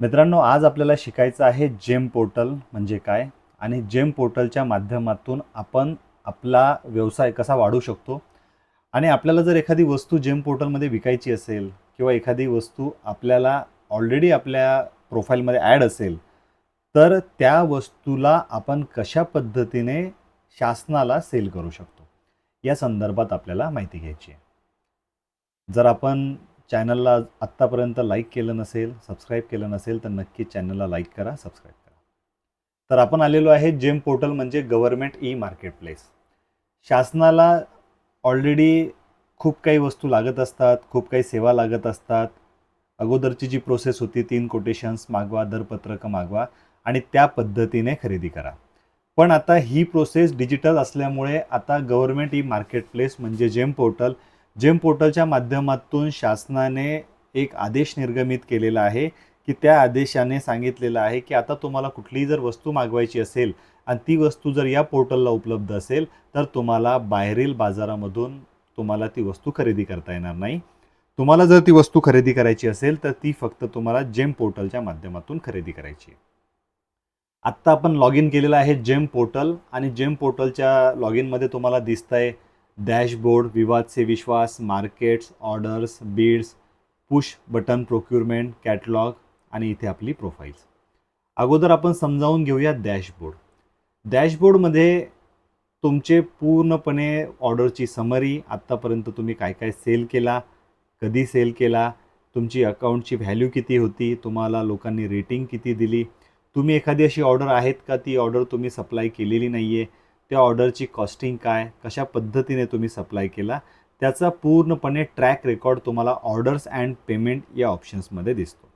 मित्रांनो आज आपल्याला शिकायचं आहे जेम पोर्टल म्हणजे काय? आणि जेम पोर्टलच्या माध्यमातून आपण आपला व्यवसाय कसा वाढवू शकतो? आणि आपल्याला जर एखादी वस्तू जेम पोर्टलमध्ये विकायची असेल किंवा एखादी वस्तू आपल्याला ऑलरेडी आपल्या प्रोफाईलमध्ये ॲड असेल तर त्या वस्तूला आपण कशा पद्धतीने शासनाला सेल करू शकतो? या संदर्भात आपल्याला माहिती घ्यायची आहे. जर आपण चॅनलला आत्तापर्यंत लाईक केलं नसेल सबस्क्राईब केलं नसेल तर नक्की चॅनलला लाईक करा सबस्क्राईब करा. तर आपण आलेलो आहे जेम पोर्टल म्हणजे गव्हर्मेंट ई मार्केट प्लेस शासनाला ऑलरेडी खूप काही वस्तू लागत असतात खूप काही सेवा लागत असतात. अगोदरची जी प्रोसेस होती तीन कोटेशन्स मागवा दरपत्रकं मागवा आणि त्या पद्धतीने खरेदी करा. पण आता ही प्रोसेस डिजिटल असल्यामुळे आता गव्हर्मेंट ई मार्केट प्लेस म्हणजे जेम पोर्टल जेम पोर्टलच्या माध्यमातून शासनाने एक आदेश निर्गमित केलेला आहे की त्या आदेशाने सांगितलेलं आहे की आता तुम्हाला कुठलीही जर वस्तू मागवायची असेल आणि ती वस्तू जर या पोर्टलला उपलब्ध असेल तर तुम्हाला बाहेरील बाजारामधून तुम्हाला ती वस्तू खरेदी करता येणार नाही. तुम्हाला जर ती वस्तू खरेदी करायची असेल तर ती फक्त तुम्हाला जेम पोर्टलच्या माध्यमातून खरेदी करायची आहे. आत्ता आपण लॉग इन केलेलं आहे जेम पोर्टल आणि जेम पोर्टलच्या लॉग इनमध्ये तुम्हाला दिसतंय डॅशबोर्ड विवाद से विश्वास markets orders bids push button procurement catalogue आणि इथे आपली प्रोफाईल्स अगोदर आपण समजावून घेऊया डॅशबोर्ड. डॅशबोर्डमध्ये तुमचे पूर्णपणे ऑर्डरची समरी आत्तापर्यंत तुम्ही काय काय सेल केला कधी सेल केला तुमची अकाउंटची व्हॅल्यू किती होती तुम्हाला लोकांनी रेटिंग किती दिली तुम्ही एखादी अशी ऑर्डर आहेत का? ती ऑर्डर तुम्ही सप्लाय केलेली नाही आहे त्या ऑर्डरची कॉस्टिंग काय कशा पद्धतीने तुम्ही सप्लाय केला त्याचा पूर्णपणे ट्रॅक रेकॉर्ड तुम्हाला ऑर्डर्स अँड पेमेंट या ऑप्शन्समध्ये दिसतो.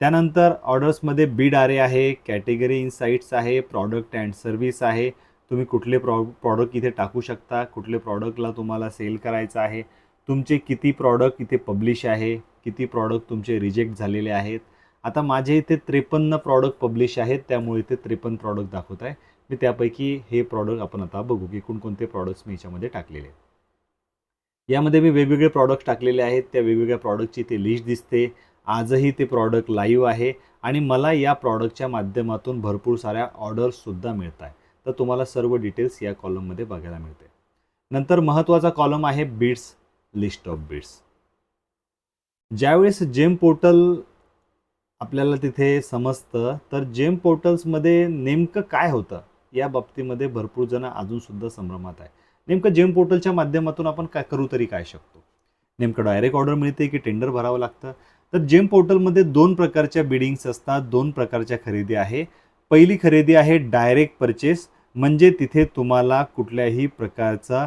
त्यानंतर ऑर्डर्समध्ये बीड आरे आहे कॅटेगरी इनसाईट्स आहे प्रॉडक्ट अँड सर्व्हिस आहे. तुम्ही कुठले प्रॉ प्रॉडक्ट इथे टाकू शकता कुठले प्रॉडक्टला तुम्हाला सेल करायचं आहे तुमचे किती प्रॉडक्ट इथे पब्लिश आहे किती प्रॉडक्ट तुमचे रिजेक्ट झालेले आहेत. आता माझे इथे त्रेपन्न प्रॉडक्ट पब्लिश आहेत त्यामुळे इथे त्रेपन्न प्रॉडक्ट दाखवत आहे. मी त्यापैकी हे प्रॉडक्ट आपण आता बघू की कोणकोणते प्रॉडक्ट्स मी याच्यामध्ये टाकलेले आहेत. यामध्ये मी वेगवेगळे प्रॉडक्ट टाकलेले आहेत. त्या वेगवेगळ्या प्रॉडक्टची ते लिस्ट दिसते. आजही ते प्रॉडक्ट लाईव्ह आहे. आणि मला या प्रॉडक्टच्या माध्यमातून भरपूर साऱ्या ऑर्डर्ससुद्धा मिळत आहे तर तुम्हाला सर्व डिटेल्स या कॉलममध्ये बघायला मिळते. नंतर महत्त्वाचा कॉलम आहे बीड्स लिस्ट ऑफ बीड्स ज्यावेळेस जेम पोर्टल आपल्याला तिथे समजतं तर जेम पोर्टल्समध्ये नेमकं काय होतं? या बाबतीमध्ये भरपूर जण अजूनसुद्धा संभ्रमात आहे. नेमकं जेम पोर्टलच्या माध्यमातून आपण काय करू तरी काय शकतो? नेमकं डायरेक्ट ऑर्डर मिळते की टेंडर भरावं लागतं? तर जेम पोर्टलमध्ये दोन प्रकारच्या बिडिंग्स असतात दोन प्रकारच्या खरेदी आहे. पहिली खरेदी आहे डायरेक्ट परचेस म्हणजे तिथे तुम्हाला कुठल्याही प्रकारचा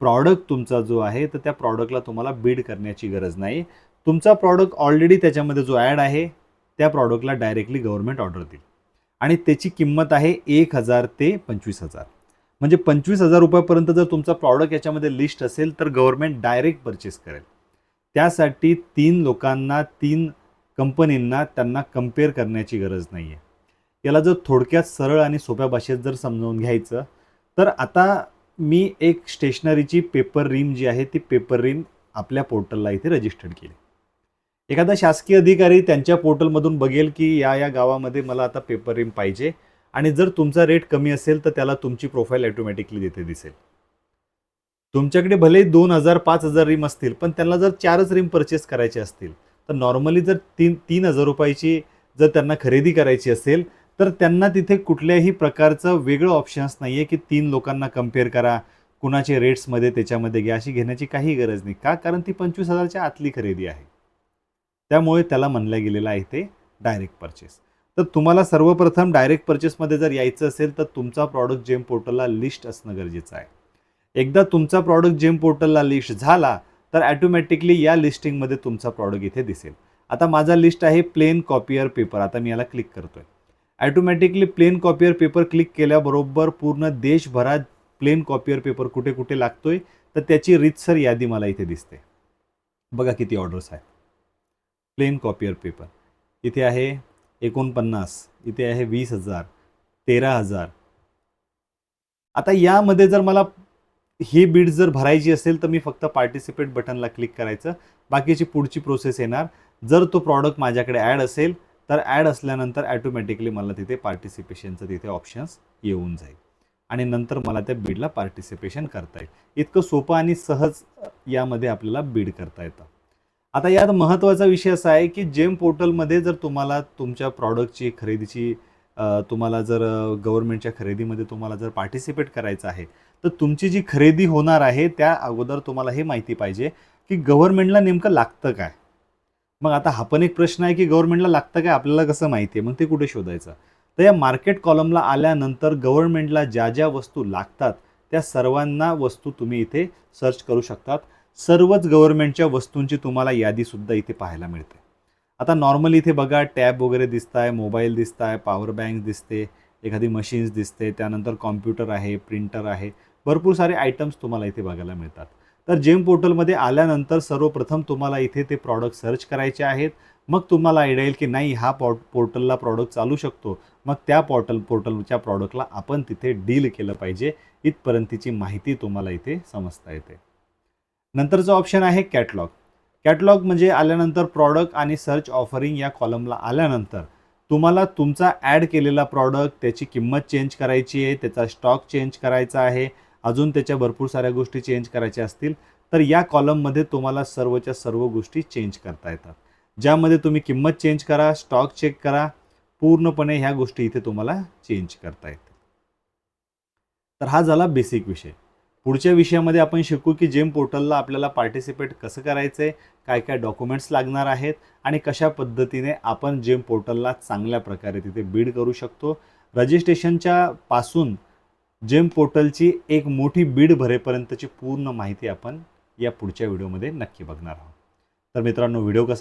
प्रॉडक्ट तुमचा जो आहे तर त्या प्रॉडक्टला तुम्हाला बीड करण्याची गरज नाही. तुमचा प्रॉडक्ट ऑलरेडी त्याच्यामध्ये जो ॲड आहे त्या प्रॉडक्टला डायरेक्टली गव्हर्नमेंट ऑर्डर देईल. आणि त्याची किंमत आहे एक हजार ते पंचवीस हजार. म्हणजे पंचवीस हजार रुपयापर्यंत जर तुमचा प्रॉडक्ट याच्यामध्ये लिस्ट असेल तर गव्हर्नमेंट डायरेक्ट परचेस करेल. त्यासाठी तीन लोकांना तीन कंपनींना त्यांना कंपेअर करण्याची गरज नाही आहे याला जर थोडक्यात सरळ आणि सोप्या भाषेत जर समजावून घ्यायचं तर आता मी एक स्टेशनरीची पेपर रिम जी आहे ती पेपर रिम आपल्या पोर्टलला इथे रजिस्टर्ड केली. एखादा शासकीय अधिकारी त्यांच्या पोर्टलमधून बघेल की या या गावामध्ये मला आता पेपर रिम पाहिजे आणि जर तुमचा रेट कमी असेल तर त्याला तुमची प्रोफाईल ऑटोमॅटिकली तिथे दिसेल. तुमच्याकडे भले दोन हजार पाच हजार रिम असतील पण त्यांना जर चारच रिम परचेस करायचे असतील तर नॉर्मली जर तीन तीन हजार रुपयाची जर त्यांना खरेदी करायची असेल तर त्यांना तिथे कुठल्याही प्रकारचं वेगळं ऑप्शन्स नाही आहे की तीन लोकांना कंपेअर करा कुणाचे रेट्समध्ये त्याच्यामध्ये घ्या अशी घेण्याची काही गरज नाही. का? कारण ती पंचवीस हजारच्या आतली खरेदी आहे. त्यामुळे त्याला म्हणलं गेलेलं आहे ते डायरेक्ट परचेस तर तुम्हाला सर्वप्रथम डायरेक्ट परचेसमध्ये जर यायचं असेल तर तुमचा प्रॉडक्ट जेम पोर्टलला लिस्ट असणं गरजेचं आहे. एकदा तुमचा प्रॉडक्ट जेम पोर्टलला लिस्ट झाला तर ॲटोमॅटिकली या लिस्टिंगमध्ये तुमचा प्रॉडक्ट इथे दिसेल. आता माझा लिस्ट आहे प्लेन कॉपियर पेपर आता मी याला क्लिक करतोय. Automatically plain copier paper click केल्याबरोबर पूर्ण देशभरात प्लेन कॉपियर पेपर कुठे कुठे लागतोय तर त्याची रितसर यादी मला इथे दिसते. बघा किती ऑर्डर्स आहेत. Plain copier paper. इथे आहे एकोणपन्नास इथे आहे वीस हजार तेरा हजार. आता यामध्ये जर मला ही बीड जर भरायची असेल तर मी फक्त पार्टिसिपेट बटनला क्लिक करायचं. बाकीची पुढची प्रोसेस येणार. जर तो प्रॉडक्ट माझ्याकडे ॲड असेल तर ॲड असल्यानंतर ॲटोमॅटिकली मला तिथे पार्टिसिपेशनचं तिथे ऑप्शन्स येऊन जाईल. आणि नंतर मला त्या बीडला पार्टिसिपेशन करता येईल. इतकं सोपं आणि सहज यामध्ये आपल्याला बीड करता येतं. आता यात महत्त्वाचा विषय असा आहे की जेम पोर्टलमध्ये जर तुम्हाला तुमच्या प्रॉडक्टची खरेदीची तुम्हाला जर गव्हर्नमेंटच्या खरेदीमध्ये तुम्हाला जर पार्टिसिपेट करायचं आहे तर तुमची जी खरेदी होणार आहे त्या अगोदर तुम्हाला हे माहिती पाहिजे की गव्हर्नमेंटला नेमकं लागतं काय? मग आता हा पण एक प्रश्न आहे की गव्हर्नमेंटला लागतं काय आपल्याला कसं माहिती आहे? मग ते कुठे शोधायचं? तर या मार्केट कॉलमला आल्यानंतर गव्हर्नमेंटला ज्या ज्या वस्तू लागतात त्या सर्वांना वस्तू तुम्ही इथे सर्च करू शकतात. सर्वच गव्हर्नमेंटच्या वस्तूंची तुम्हाला यादीसुद्धा इथे पाहायला मिळते. आता नॉर्मली इथे बघा टॅब वगैरे दिसत आहे मोबाईल दिसत आहे पॉवर बँक दिसते एखादी मशीन्स दिसते त्यानंतर कॉम्प्युटर आहे प्रिंटर आहे भरपूर सारे आयटम्स तुम्हाला इथे बघायला मिळतात. तर जेम पोर्टलमध्ये आल्यानंतर सर्वप्रथम तुम्हाला इथे ते प्रॉडक्ट सर्च करायचे आहेत. मग तुम्हाला आयडिया येईल की नाही हा पॉ पोर्टलला प्रॉडक्ट चालू शकतो. मग त्या पॉर्टल पोर्टलच्या प्रॉडक्टला आपण तिथे डील केलं पाहिजे. इथपर्यंतची माहिती तुम्हाला इथे समजता येते. नंतरचं ऑप्शन आहे कॅटलॉग कॅटलॉग म्हणजे आल्यानंतर प्रॉडक्ट आणि सर्च ऑफरिंग या कॉलमला आल्यानंतर तुम्हाला तुमचा ॲड केलेला प्रॉडक्ट त्याची किंमत चेंज करायची आहे त्याचा स्टॉक चेंज करायचा आहे अजून त्याच्या भरपूर साऱ्या गोष्टी चेंज करायच्या असतील तर या कॉलममध्ये तुम्हाला सर्वच्या सर्व गोष्टी चेंज करता येतात. ज्यामध्ये तुम्ही किंमत चेंज करा स्टॉक चेक करा पूर्णपणे ह्या गोष्टी इथे तुम्हाला चेंज करता येतात तर हा झाला बेसिक विषय. पुढच्या विषयामध्ये आपण शिकू की जेम पोर्टलला आपल्याला पार्टिसिपेट कसं करायचं आहे काय काय डॉक्युमेंट्स लागणार आहेत आणि कशा पद्धतीने आपण जेम पोर्टलला चांगल्या प्रकारे तिथे बीड करू शकतो. रजिस्ट्रेशनच्या पासून जेम पोर्टलची एक मोठी बीड भरेपर्यंतची पूर्ण माहिती आपण या पुढच्या व्हिडिओमध्ये नक्की बघणार आहोत. तर मित्रांनो व्हिडिओ कसा